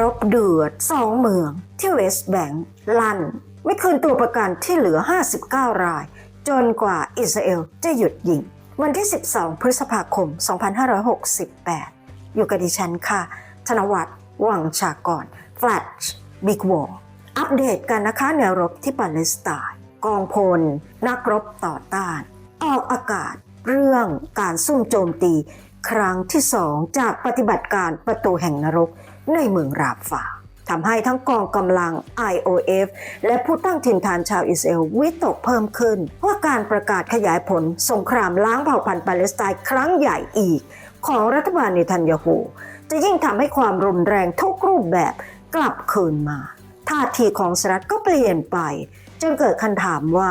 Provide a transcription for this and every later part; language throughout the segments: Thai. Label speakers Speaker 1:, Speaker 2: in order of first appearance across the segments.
Speaker 1: รบเดือดสองเมืองที่เวสต์แบงก์ลั่น ไม่คืนตัวประกันที่เหลือ 59 ราย จนกว่าอิสราเอลจะหยุดยิง วันที่ 12 พฤษภาคม 2568 อยู่กับดิฉันค่ะ ธนวัฒน์วังชากรแฟลชบิ๊กวอลอัปเดตกันนะคะแนวรบที่ปาเลสไตน์กองพล นักรบต่อต้าน ออกอากาศเรื่องการซุ่มโจมตี ครั้งที่สองจากปฏิบัติการประตูแห่งนรก ในเมืองราฟาทำให้ทั้งกองกำลัง IOF และผู้ตั้งถิ่นฐานชาวอิสราเอลวิตกเพิ่มขึ้น ว่าการประกาศขยายผลสงครามล้างเผ่าพันธุ์ปาเลสไตน์ครั้งใหญ่อีก ของรัฐบาลเนทันยาฮูจะยิ่งทำให้ความรุนแรงทุกรูปแบบกลับคืนมา ท่าทีของสหรัฐก็เปลี่ยนไปจนเกิดคำถามว่า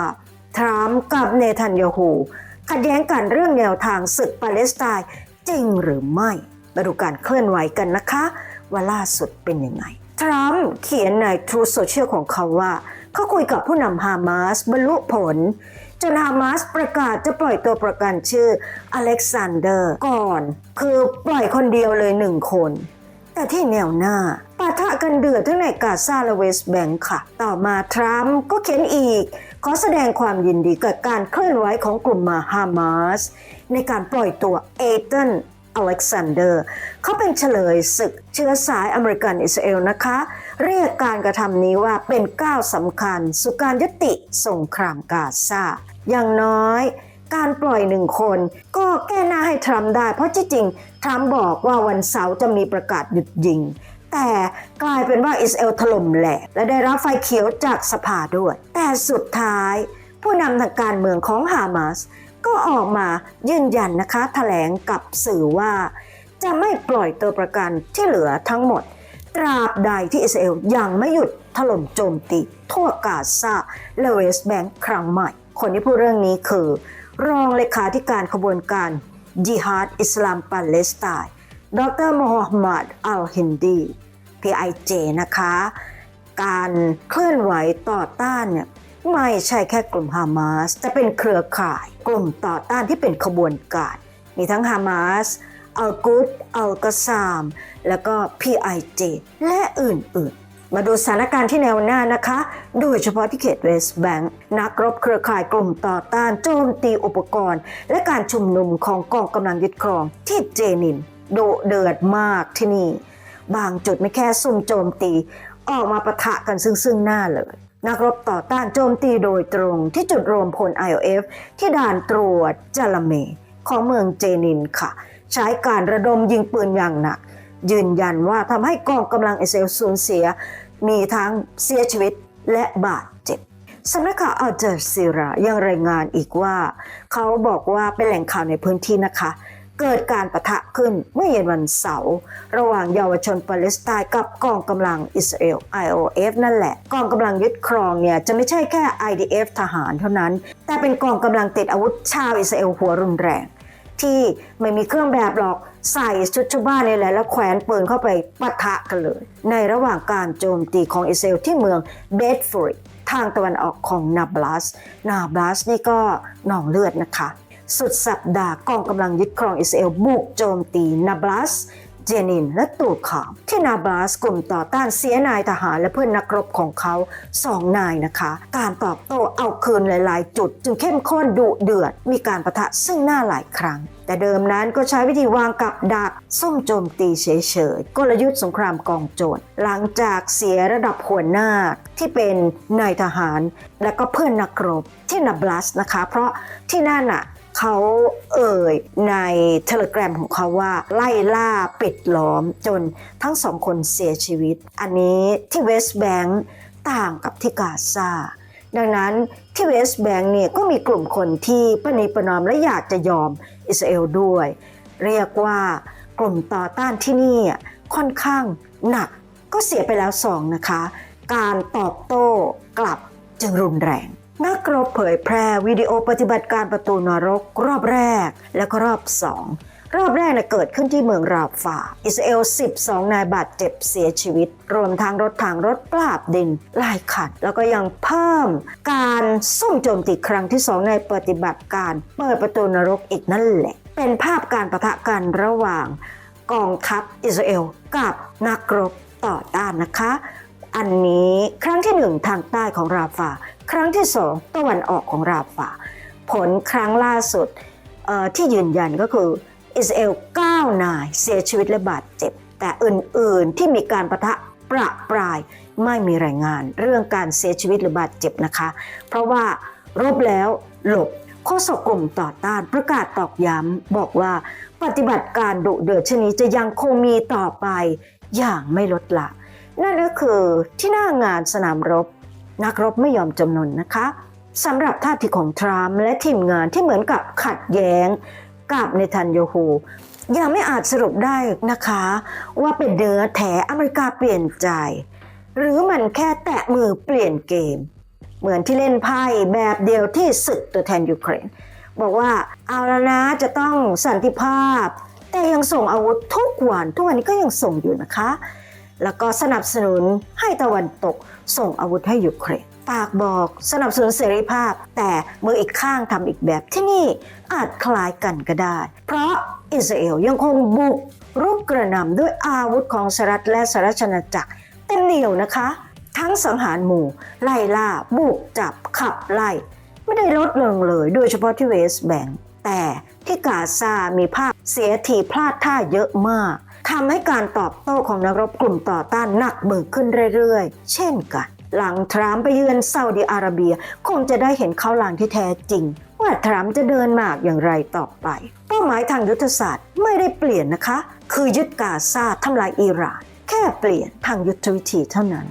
Speaker 1: ทรัมป์กับเนทันยาฮูขัดแย้งกันเรื่องแนวทางศึกปาเลสไตน์จริงหรือไม่มาดูการเคลื่อนไหวกันนะคะ ว่าล่าสุดเป็นยังไง ทรัมป์เขียนใน True Social ของเขาว่า เขาคุยกับผู้นำฮามาสบรรลุผล จนฮามาสประกาศจะปล่อยตัวประกันชื่ออเล็กซานเดอร์ก่อน คือปล่อยคนเดียวเลยหนึ่งคน แต่ที่แนวหน้าปะทะกันเดือดทั้งในกาซาและเวสต์แบงค์ค่ะ ต่อมาทรัมป์ก็เขียนอีก ขอแสดงความยินดีกับการเคลื่อนไหวของกลุ่มมาฮามาสในการปล่อยตัวเอเทน อเล็กซานเดอร์ เขาเป็นเฉลยศึกเชื้อสายอเมริกันอิสราเอลนะคะ เรียกการกระทำนี้ว่าเป็นก้าวสำคัญ สู่การยุติสงครามกาซาอย่างน้อยการปล่อยหนึ่งคน ก็แก้หน้าให้ทรัมป์ได้ เพราะที่จริงทรัมป์บอกว่าวันเสาร์จะมีประกาศหยุดยิง แต่กลายเป็นว่าอิสราเอลถล่มแหลกและได้รับไฟเขียวจากสภาด้วย แต่สุดท้าย ผู้นำทางการเมืองของฮามาส ก็ออกมายืนยันนะคะแถลงกับสื่อว่า จะไม่ปล่อยตัวประกันที่เหลือทั้งหมด ตราบใดที่อิสราเอลยังไม่หยุดถล่มโจมตีทั่วกาซาและเวสต์แบงค์ครั้งใหม่ คนที่พูดเรื่องนี้คือ รองเลขาธิการขบวนการจิฮาดอิสลามปาเลสไตน์ดรโมฮัมหมัดอัลฮินดี PIJ นะคะ การเคลื่อนไหวต่อต้านเนี่ย ไม่ใช่แค่กลุ่มฮามาสจะเป็นเครือข่ายกลุ่มต่อต้านที่เป็นขบวนการ มีทั้งฮามาสอัลกุดอัลกาซาม แล้วก็ PIJ และอื่นๆ มาดูสถานการณ์ที่แนวหน้านะคะ โดยเฉพาะที่เขตเวสต์แบงค์นักรบเครือข่ายกลุ่มต่อต้านโจมตีอุปกรณ์ และการชุมนุมของกองกำลังยึดครองที่เจนินโดเดือดมากที่นี่ บางจุดไม่แค่ซุ่มโจมตี ออกมาปะทะกันซึ่งซึ่งหน้าเลย นักรบต่อต้านโจมตีโดยตรงที่จุดรวมพล IOF ที่ด่านตรวจจาลเม ของเมืองเจนินค่ะ ใช้การระดมยิงปืนอย่างหนัก ยืนยันว่าทำให้กองกำลังอิสราเอลสูญเสีย มีทั้งเสียชีวิตและบาดเจ็บสำนักข่าวอัลเจซีรายังรายงานอีกว่า เขาบอกว่าเป็นแหล่งข่าวในพื้นที่นะคะ เกิดการประทะขึ้นเมื่อเย็นวันเสาร์ระหว่างเยาวชนปาเลสไตน์กับกองกำลังอิสราเอล IOF นั่นแหละ กองกำลังยึดครองเนี่ยจะไม่ใช่แค่ IDF ทหารเท่านั้น แต่เป็นกองกำลังติดอาวุธชาวอิสราเอลหัวรุนแรง ที่ไม่มีเครื่องแบบหรอกใส่ชุดชาวบ้านนี่แหละแล้วแขวนปืนเข้าไปปะทะกันเลย ในระหว่างการโจมตีของอิสราเอลที่เมืองเบดฟอร์ดทางตะวันออกของนาบลัส นาบลัสนี่ก็หนองเลือดนะคะ สุดสัปดาห์กองกำลังยึดครองอิสราเอลบุกโจมตีนาบลัสเจนินและตูดขามที่นาบลัสกลุ่มต่อต้านเสียนายทหารและเพื่อนนักรบของเขาสองนายนะคะ การตอบโต้เอาคืนหลาย ๆ จุด จึงเข้มข้นดุเดือด มีการประทะซึ่งหน้าหลายครั้ง แต่เดิมนั้นก็ใช้วิธีวางกับดักซุ่มโจมตีเฉย ๆ กลยุทธ์สงครามกองโจรหลังจากเสียระดับหัวหน้าที่เป็นนายทหาร และก็เพื่อนนักรบที่นาบลัสนะคะ เพราะที่นั่นน่ะ เขาเอ่ยในเทเล gram ของเขาว่าไล่ล่าปิดล้อมจนทั้งสองคนเสียชีวิต อันนี้ที่เวสต์แบงก์ต่างกับที่กาซาดังนั้นที่เวสต์แบงก์เนี่ยก็มีกลุ่มคนที่ประนีประนอมและอยากจะยอมอิสราเอลด้วย เรียกว่ากลุ่มต่อต้านที่นี่ค่อนข้างหนักก็เสียไปแล้วสองนะคะ การตอบโต้กลับจึงรุนแรง นักรบเผยแพร่วิดีโอปฏิบัติการประตูนรกรอบแรกและก็รอบสองรอบแรกเนี่ยเกิดขึ้นที่เมืองราฟา อิสราเอล 12 นายบาดเจ็บเสียชีวิต รวมทั้งรถถังรถปราบดินลายคันแล้วก็ยังเพิ่มการซุ่มโจมตีครั้งที่สองในปฏิบัติการ เปิดประตูนรกอีกนั่นแหละ เป็นภาพการประทะกันระหว่าง กองทัพอิสราเอลกับนักรบต่อต้านนะคะ อันนี้ครั้งที่หนึ่งทางใต้ของราฟาครั้งที่สองตะวันออกของราฟาผลครั้งล่าสุดที่ยืนยันก็คืออิสราเอล9นายเสียชีวิตและบาดเจ็บ แต่อื่นๆที่มีการประทะประปรายไม่มีรายงานเรื่องการเสียชีวิตหรือบาดเจ็บนะคะ เพราะว่ารบแล้วหลบโฆษกกลุ่มต่อต้านประกาศตอกย้ำบอกว่าปฏิบัติการดุเดือดชนิดจะยังคงมีต่อไปอย่างไม่ลดละ นั่นก็คือที่หน้างานสนามรบ นักรบไม่ยอมจำนนนะคะสำหรับท่าทีของทรัมป์และทีมงานที่เหมือนกับขัดแย้งกับเนทันยาฮูยังไม่อาจสรุปได้นะคะ ว่าเป็นเนื้อแท้อเมริกาเปลี่ยนใจ หรือมันแค่แตะมือเปลี่ยนเกม เหมือนที่เล่นไพ่แบบเดียวที่ศึกตัวแทนยูเครนบอกว่าเอาแล้วนะจะต้องสันติภาพ แต่ยังส่งอาวุธทุกวันทุกวันนี้ก็ยังส่งอยู่นะคะ แล้วก็สนับสนุนให้ตะวันตกส่งอาวุธให้ยูเครนปากบอกสนับสนุนเสรีภาพ แต่มืออีกข้างทำอีกแบบที่นี่อาจคล้ายกันก็ได้ เพราะอิสราเอลยังคงบุกรุกกระหน่ำด้วยอาวุธของสหรัฐและสหรัฐอาณาจักรเต็มเหนียวนะคะ ทั้งสังหารหมู่ ไล่ล่า บุกจับขับไล่ ไม่ได้ลดลงเลยโดยเฉพาะที่เวสแบงก์แต่ที่กาซามีภาพเสียทีพลาดท่าเยอะมาก ทำให้การตอบโต้ของนักรบกลุ่มต่อต้านหนักเบิกขึ้นเรื่อยๆ เช่นกันหลังทรัมป์ไปเยือนซาอุดิอาระเบีย คงจะได้เห็นเขาหลังที่แท้จริง ว่าทรัมป์จะเดินหมากอย่างไรต่อไป เป้าหมายทางยุทธศาสตร์ไม่ได้เปลี่ยนนะคะ คือยึดกาซาทำลายอิหร่าน แค่เปลี่ยนทางยุทธวิธีเท่านั้น